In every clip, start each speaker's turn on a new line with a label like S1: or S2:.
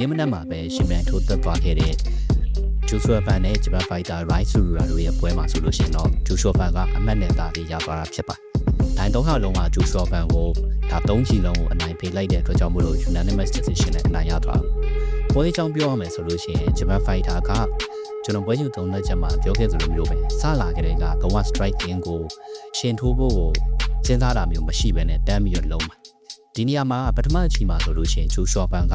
S1: နေ့မနက်မှာပဲရှင်ပြန်ထိုးသက်သွားခဲ့တဲ့ဂျူဆွာဖန်နဲ့ဂျပန်ဖိုက်တာရိုက်ဆူရာတို့ရဲ့ပွဲမှာဆိုလို့ရှိရင်တော့ဂျူဆွာဖန်ကအမတ်နဲ့တာပြီးရသွားတာဖြစ်ပါတယ်။ဒိုင်သုံးခါလုံးမှာဂျူဆွာဖန်ကိုဒါ၃ချီလုံးကိုအနိုင်ပေးလိုက်တဲ့အတွက်ကြောင့်မို့လို့ unanimous decision နဲ့အနိုင်ရသွားတယ်။ပွဲအကြောင်းပြောရမယ်ဆိုလို့ရှိရင်ဂျပန်ဖိုက်တာကကျွန်တော်ပွဲယူသုံးတဲ့ချက်မှာပြောခဲ့သလိုမျိုးပဲစလာကြတဲ့ကကဝ striking ကိုရှင်ထိုးဖို့ကိုစဉ်းစားတာမျိုးမရှိဘဲနဲ့တမ်းပြီးတော့လုံးပါဒီနေရာမှာပထမအချိန်မှာဆိုလို့ရှိရင်ဂျူရှော့ပန်က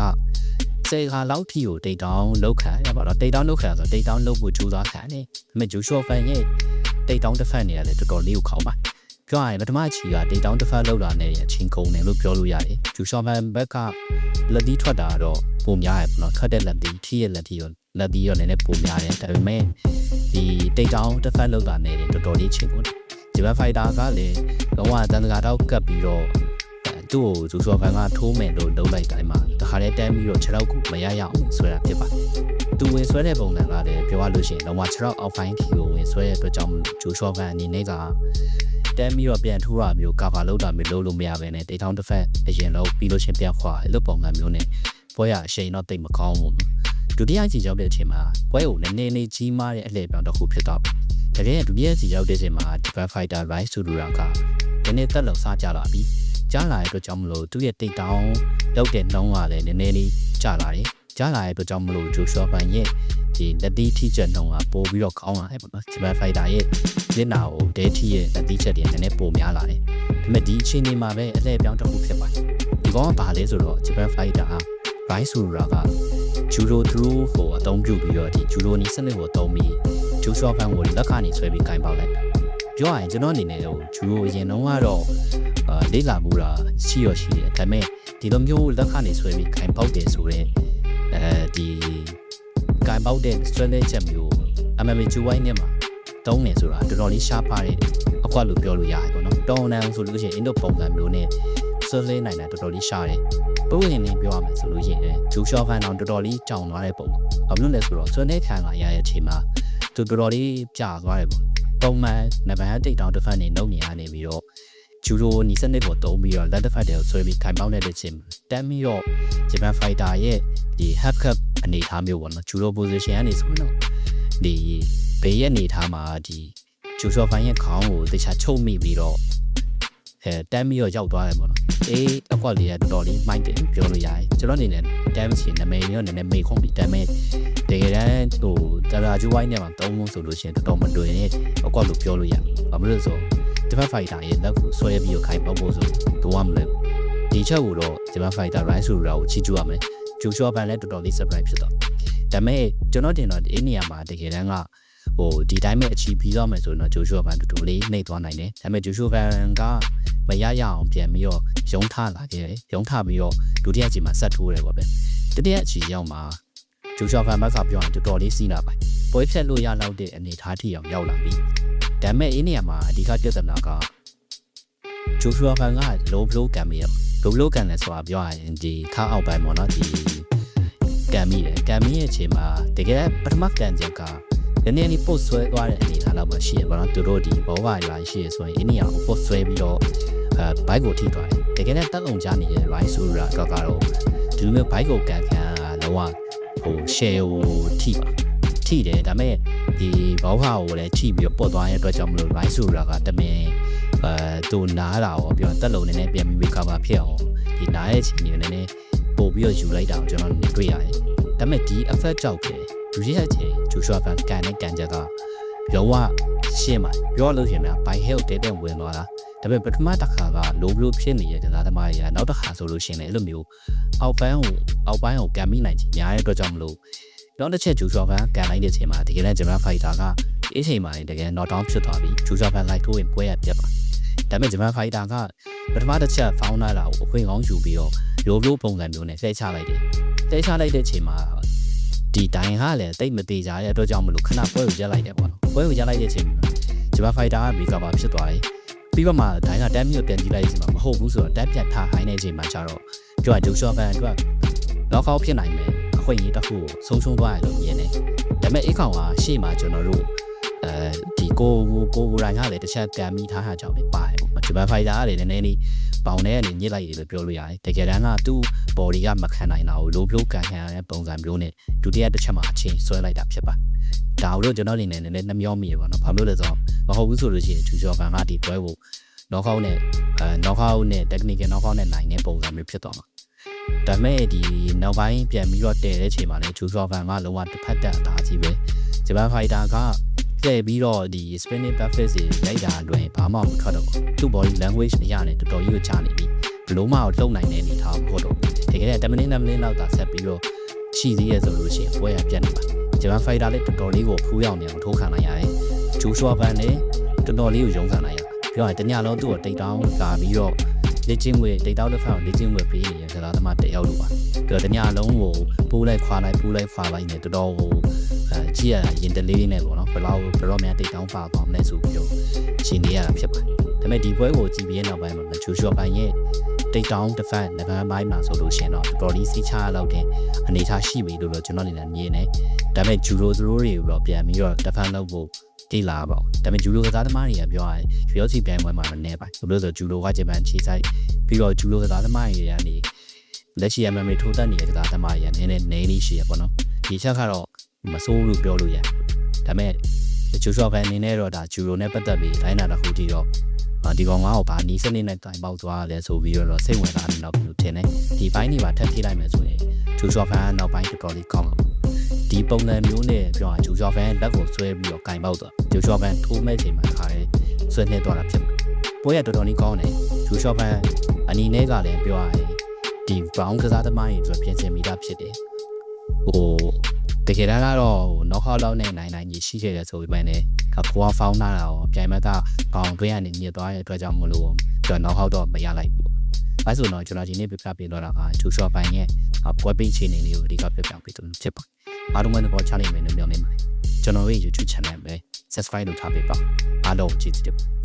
S1: စေခါလောက်ထီကိုတိတ်တောင်းလောက်ခံရပါတော့တိတ်တောင်းလောက်ခံဆိုတိတ်တောင်းလောက်ဖို့ကြိုးစားခံတယ်ဒါပေမဲ့ဂျူရှော့ပန်ရဲ့တိတ်တောင်းတစ်ဖက်နေရာလေတော်တော်လေးကိုခေါင်းပါပြောရရင်ပထမအချီကတိတ်တောင်းတစ်ဖက်လောက်လာနေတဲ့အချင်းကုန်တယ်လို့ပြောလို့ရတယ်ဂျူရှော့ပန်ဘက်ကလက်ဒီထွက်တာတော့ပုံများရပေါ့နော်ထွက်တဲ့လက်ဒီထီရဲ့လက်ဒီရောလက်ဒီရောနည်းနည်းပုံများတယ်ဒါပေမဲ့ဒီတိတ်တောင်းတစ်ဖက်လောက်လာနေတယ်တော်တော်လေးချင်းကုန်တယ်ဂျပန်ဖိုက်တာကလည်းတော့တန်တကာတော့ကပ်ပြီးတော့သူ့ကိုဇူဆော်ဖန်ကထိုးမယ်လို့လုပ်လိုက်တိုင်းမှာတ ခါတည်းတန်းပြီးတော့ခြေထောက်ကိုမရရအောင်ဆွဲတာဖြစ်ပါတယ်။သူဝင်ဆွဲတဲ့ပုံစံကလည်းပြောရလို့ရှိရင်တော့ခြေထောက်အောက်ပိုင်းထီကိုဝင်ဆွဲတဲ့အတွက်ကြောင့်ဂျူဆော်ဖန်အနေနဲ့ကတန်းပြီးတော့ပြန်ထိုးတာမျိုးကာဗာလုပ်တာမျိုးလုပ်လို့မရဘဲနဲ့တေထောင်တစ်ဖက်အရင်လုံးပြီးလို့ချင်းပြန်ခွာအဲ့လိုပုံစံမျိုးနဲ့ပွဲရအရှိန်တော့တိတ်မကောင်းဘူး။ဒုတိယစီရောက်တဲ့အချိန်မှာပွဲကိုနည်းနည်းလေးကြီးမားတဲ့အလှည့်ပြောင်းတစ်ခုဖြစ်တော့တကယ်ဒုတိယစီရောက်တဲ့အချိန်မှာ Japan Fighter Rise Sudura ကဒီနေ့တက်လောက်စားကြလာပြီ။ ကြားလာတဲ့အတွက်ကြောင့်မလို့သူ့ရဲ့တိတ်တောင်းလောက်တဲ့နှုံးကလည်းနည်းနည်းလေးကျလာတယ်ကြားလာတဲ့အတွက်ကြောင့်မလို့ဂျိုရှော့ဖန်ရဲ့ဒီလက်တီးထိချက်နှုံးကပိုပြီးတော့ကောင်းလာတယ်ပေါ့နော်ဂျပန်ဖိုက်တာရဲ့လက်နာကိုဒဲထီရဲ့လက်တီးချက်တွေနည်းနည်းပိုများလာတယ်ဒါပေမဲ့ဒီအချိန်ဒီမှာပဲအလဲပြောင်းတစ်ခုဖြစ်ပါတယ်ဒီကောင်ကဘာလဲဆိုတော့ဂျပန်ဖိုက်တာဟာ Rise ဆိုရာကဂျူရို3ကိုအသုံးပြုပြီးတော့ဒီဂျူရိုနီစနစ်ကိုအသုံးပြီးဂျိုရှော့ဖန်ကိုလက်ကနေဆွဲပြီးကင်ပေါက်လိုက်ပြောရရင်ကျွန်တော်အနေနဲ့ဟိုဂျူရိုအရင်တုန်းကတော့အာ လေ့လာမှုတာရှိရရှိတယ်ဒါပေမဲ့ဒီလိုမျိုးလက်ခနေဆွဲပြီးခိုင်ပေါက်တယ်ဆိုတော့အဲဒီခိုင်ပေါက်တဲ့ strategy ချက်မျိုး MMA ဂျူဝိုင်းနဲ့မှာတုံးနေဆိုတာတော်တော်လေးရှားပါတယ်အကွက်လို့ပြောလို့ရတယ်ပေါ့နော်တောင်းနန်းဆိုလို့ရှိရင်အင်ဒိုပုံစံမျိုးနဲ့ဆွဲလဲနိုင်တာတော်တော်လေးရှားတယ်ပုံရင်းနဲ့ပြောရမယ်ဆိုလို့ရှိရင်ဂျူရှော့ဖန်တော့တော်တော်လေးကြောင်သွားတဲ့ပုံဘာလို့လဲဆိုတော့ဆွဲနေခံလာရတဲ့အချိန်မှာသူတော်တော်လေးကြာသွားတယ်ပေါ့ပုံမှန်နဗန်တိတ်တောင်တစ်ဖက်နေနှုတ်နေရနေပြီးတော့ ဂျူရိုနီစနစ်ကိုတုံးပြီးတော့လက်တစ်ဖက်တည်းကိုဆွဲပြီးခိုင်ပေါက်နေတဲ့ချင်းတမ်းပြီးတော့ဂျပန်ဖိုက်တာရဲ့ဒီ half cup အနေအထားမျိုးပေါ့နော်ဂျူရို position ကနေဆိုတော့ဒီဘေးရဲ့အနေအထားမှာဒီဂျူဆော့ဖိုင်ရဲ့ခေါင်းကိုတခြားချုပ်မိပြီးတော့အဲတမ်းပြီးတော့ရောက်သွားတယ်ပေါ့နော်အေးအကွက်လေးကတော်တော်လေးမိုက်တယ်ပြောလို့ရတယ်ကျွန်တော်အနေနဲ့တမ်းစီနာမည်ရောနည်းနည်းမေ့ခွန်ပြီးတမ်းမဲ့တကယ်တမ်းဟိုတရာဂျူဝိုင်းနဲ့မှာသုံးလို့ဆိုလို့ရှိရင်တော်တော်မတွေ့နဲ့အကွက်လို့ပြောလို့ရတယ်ဘာလို့လဲဆို ဂျပန်ဖိုက်တာရဲ့လက်ကိုဆွဲပြီးတော့ခိုင်ပေါက်ဖို့ဆိုတော့မလဲဒီချက်ကိုတော့ဂျပန်ဖိုက်တာ rise ဆိုတာကိုချီးကျူးရမယ်ဂျူရှော့ဘန်လည်းတော်တော်လေး surprise ဖြစ်တော့ဒါပေမဲ့ကျွန်တော်တင်တော့ဒီနေရာမှာတကယ်တမ်းကဟိုဒီတိုင်းမဲ့အချီပြီးတော့မယ်ဆိုတော့ဂျိုရှော့ဘန်တူတူလေးနှိပ်သွားနိုင်တယ်ဒါပေမဲ့ဂျိုရှော့ဘန်ကမရရအောင်ပြန်ပြီးတော့ရုံးထလာခဲ့တယ်ရုံးထပြီးတော့ဒုတိယအချိန်မှာဆက်ထိုးတယ်ပေါ့ဗျတတိယအချိန်ရောက်မှာဂျိုရှော့ဘန်ဘက်ကပြောရင်တော်တော်လေးစီးလာပါပွဲဖြတ်လို့ရလောက်တဲ့အနေထားထိအောင်ရောက်လာပြီ ဒါပေမဲ့အင်းနေရာမှာအဓိကပြဿနာကဂျိုရှူအာဖန်ကလိုဘလိုကံမီရောလိုဘလိုကံလဲဆိုတာပြောရရင်ဒီခါအောက်ပိုင်းပေါ့နော်ဒီကံမီတယ်ကံမီရဲ့အချိန်မှာတကယ်ပထမကံချက်ကနည်းနည်းလေးပို့ဆွဲသွားတဲ့အနေအထားတော့မှရှိရပါတော့သူတို့ဒီဘောဝါလာရှိရဆိုရင်အင်းနေရာကိုပို့ဆွဲပြီးတော့အဲဘိုက်ကိုထိသွားတယ်တကယ်နဲ့တက်အောင်ကြားနေတဲ့ right ဆိုရာတော့ကတော့ဒီလိုမျိုးဘိုက်ကိုကန်ခံလောကဟို share ကိုထိပါ ထိတယ်ဒါပေမဲ့ဒီဘောဟာကိုလည်းထိပြီးတော့ပုတ်သွားတဲ့အတွက်ကြောင့်မလို့ right ဆိုတာကတမင်အဲသူနားတာရောပြောတက်လုံးနေနဲ့ပြန်ပြီး cover ဖြစ်အောင်ဒီနားရဲ့ချိန်ကြီးနည်းနည်းပို့ပြီးတော့ယူလိုက်တာကိုကျွန်တော်တွေ့ရတယ်ဒါပေမဲ့ဒီ effect ကြောင့်ပဲလူကြီးရဲ့ချိန်ဂျူရှွာဖန်ကန်နဲ့ကန်ချက်ကရောဝရှင်းပါပြောလို့ရှိရင်ဘိုင်ဟဲကိုတဲတဲ့ဝင်သွားတာဒါပေမဲ့ပထမတစ်ခါကလိုဘလို့ဖြစ်နေတဲ့တရားသမားတွေကနောက်တစ်ခါဆိုလို့ရှိရင်လည်းအဲ့လိုမျိုးအောက်ပန်းကိုအောက်ပိုင်းကိုကန်မိနိုင်ချင်များတဲ့အတွက်ကြောင့်မလို့ နောက်တစ်ချက်ဂျူဆော့ဖန်ကန်လိုက်တဲ့အချိန်မှာတကယ်လည်းဂျမန်ဖိုက်တာကအဲ့ချိန်မှာတကယ် knock down ဖြစ်သွားပြီဂျူဆော့ဖန်လိုက်ထိုးရင်ပွဲရပြတ်ပါဒါပေမဲ့ဂျမန်ဖိုက်တာကပထမတစ်ချက်ဖောင်းလာတာကိုအခွင့်ကောင်းယူပြီးတော့ရိုးရိုးပုံစံမျိုးနဲ့ဆဲချလိုက်တယ်ဆဲချလိုက်တဲ့အချိန်မှာဒီတိုင်ကလည်းတိတ်မသေးကြတဲ့အတွက်ကြောင့်မလို့ခဏပွဲကိုရက်လိုက်တယ်ပေါ့နော်ပွဲကိုရက်လိုက်တဲ့အချိန်မှာဂျမန်ဖိုက်တာကမီကာပါဖြစ်သွားတယ်ပြီးတော့မှဒိုင်းကတမ်းမျိုးပြန်ကြည့်လိုက်တဲ့အချိန်မှာမဟုတ်ဘူးဆိုတော့တက်ပြတ်ထားဟိုင်းတဲ့အချိန်မှာကျတော့ကြွဂျူဆော့ဖန်အတွက်လောက်ကောက်ဖြစ်နိုင်မယ် အခွင့်အရေးတစ်ခုကိုဆုံးရှုံးသွားရလို့မြင်တယ်ဒါပေမဲ့အိတ်ကောင်ကရှေ့မှာကျွန်တော်တို့အဲဒီကိုကိုကိုရိုင်းကလည်းတစ်ချက်ကံမိထားတာကြောင့်ပဲပါတယ်ပေါ့ဂျပန်ဖိုက်တာကလည်းနည်းနည်းလေးဟပေါင်ထဲကနေညစ်လိုက်တယ်လို့ပြောလို့ရတယ်တကယ်တမ်းကသူ့ body ကမခံနိုင်တာကိုလိုပြိုးကန်ခံရတဲ့ပုံစံမျိုးနဲ့ဒုတိယတစ်ချက်မှာအချင်းဆွဲလိုက်တာဖြစ်ပါဒါကိုတော့ကျွန်တော်အနေနဲ့လည်းနှမျောမိရပါတော့ဘာလို့လဲဆိုတော့မဟုတ်ဘူးဆိုလို့ရှိရင်ဂျူကျော်ဖန်ကဒီပွဲကို knockout နဲ့အဲ knockout နဲ့ technical knockout နဲ့နိုင်တဲ့ပုံစံမျိုးဖြစ်သွားမှာ ဒါပေမဲ့ဒီနောက်ပိုင်းပြန်ပြီးတော့တည်တဲ့အချိန်မှာလည်းဂျူကျော်ဖန်ကလုံးဝတစ်ဖက်တက်အသာကြီးပဲဂျပန်ဖိုက်တာကပြည့်ပြီးတော့ဒီ spinning back fist တွေရိုက်တာအတွင်းဘာမှမထွက်တော့ဘူးသူ့ body language အရာနဲ့တော်တော်ကြီးကိုချနေပြီဘလုံးမအောင်လုံနိုင်တဲ့အနေထားမဟုတ်တော့ဘူးတကယ်တမ်း10မိနစ်10မိနစ်လောက်သာဆက်ပြီးတော့ရှိသေးရဆိုလို့ရှိရင်ပွဲရပြတ်နေပါဂျပန်ဖိုက်တာလည်းတော်တော်လေးကိုဖူးရောက်နေအောင်ထိုးခံလိုက်ရတယ်ဂျူရှွာဖန်လည်းတော်တော်လေးကိုရုံးခံလိုက်ရတယ်ပြောရင်တညလုံးသူ့ကိုတိတ်တောင်းလာပြီးတော့ လေ့ကျင့်ဝေတိတ်တောင်းတစ်ဖက်ကိုလေ့ကျင့်ဝေပေးနေတဲ့စကားသမားတယောက်လိုပါပြီးတော့တညလုံးကိုပိုးလိုက်ခွာလိုက်ပိုးလိုက်ခွာလိုက်နေတော်တော်ဟိုအဲကြည့်ရရင်တလေးနဲ့ပေါ့နော်ဘယ်လောက်ဘယ်တော့မှတိတ်တောင်းပါသွားမလဲဆိုပြီးတော့ရှင်နေရတာဖြစ်ပါတယ်ဒါပေမဲ့ဒီပွဲကိုကြည့်ပြီးနောက်ပိုင်းမှာဂျူရှွာဖန်ရဲ့တိတ်တောင်းတစ်ဖက်နဗန်ပိုင်းမှာဆိုလို့ရှင်တော့တော်တော်လေးစိတ်ချရလောက်တဲ့အနေအထားရှိပြီလို့တော့ကျွန်တော်အနေနဲ့မြင်နေဒါပေမဲ့ဂျူရိုသူတို့တွေကိုတော့ပြန်ပြီးတော့တစ်ဖက်လောက်ဖို့ တိလာပါဘူးဒါပေမဲ့ဂျူလိုကစားသမားတွေကပြောရတယ်ရွှေရောစီပြိုင်ပွဲမှာတော့နေပါဘူးလို့ဆိုဂျူလိုကဂျပန်ခြေဆိုင်ပြီးတော့ဂျူလိုကစားသမားတွေကနေလက်ရှိ MMA ထိုးတက်နေတဲ့ကစားသမားတွေကနည်းနည်းနေလေးရှိရပေါ့နော်ဒီချက်ကတော့မဆိုးလို့ပြောလို့ရတယ်ဒါပေမဲ့ဂျူရှော့ဖန်အနေနဲ့တော့ဒါဂျူလိုနဲ့ပတ်သက်ပြီးတိုင်းနာတစ်ခုတည်းတော့ဒီကောင်ကတော့ဗာနီးစနစ်နဲ့တိုင်ပေါက်သွားတယ်ဆိုပြီးတော့စိတ်ဝင်စားနေတော့လို့ထင်တယ်ဒီဘိုင်းတွေပါထပ်ထိလိုက်မယ်ဆိုရင်ဂျူရှော့ဖန်နောက်ပိုင်းတော်တော်လေးကောင်းတော့ ဒီပုံစံမျိုးနဲ့ပြောရဂျူရှော့ဖန်လက်ကိုဆွဲပြီးတော့ကင်ပေါက်သွားဂျူရှော့ဖန်ထိုးမဲ့ချိန်မှာခါရဲဆွဲနေသွားတာဖြစ်ပွဲရတော်တော်လေးကောင်းတယ်ဂျူရှော့ဖန်အနေနဲ့ကလည်းပြောရရင်ဒီ brown ကစားသမားတွေအတွက်ပြင်ဆင်မိတာဖြစ်တယ်ဟိုတကယ်တမ်းကတော့နောက်ခေါက်လောက်နဲ့နိုင်နိုင်ကြီးရှိခဲ့တယ်ဆိုပေမဲ့လည်းကိုကဖောင်းလာတာရောပြိုင်ဘက်ကကောင်းတွင်းကနေညစ်သွားတဲ့အတွက်ကြောင့်မလို့ကျွန်တော်နောက်ခေါက်တော့မရလိုက်ဘူး။အဲဆိုတော့ကျွန်တော်ဒီနေ့ပြပြပေးတော့တာကဂျူရှော့ပိုင်းရဲ့ပွဲပိတ်ခြေနေလေးကိုဒီကပြပြပေးတော့ဖြစ်ပါတယ်။ အားလုံးကတော့ချားလိမ့်မယ်လို့မျှော်လင့်ပါတယ်။ကျွန်တော်ရဲ့ YouTube channel ပဲ subscribe လုပ်ထားပေးပါ။အားလုံးကျေးဇူးတင်ပါတယ်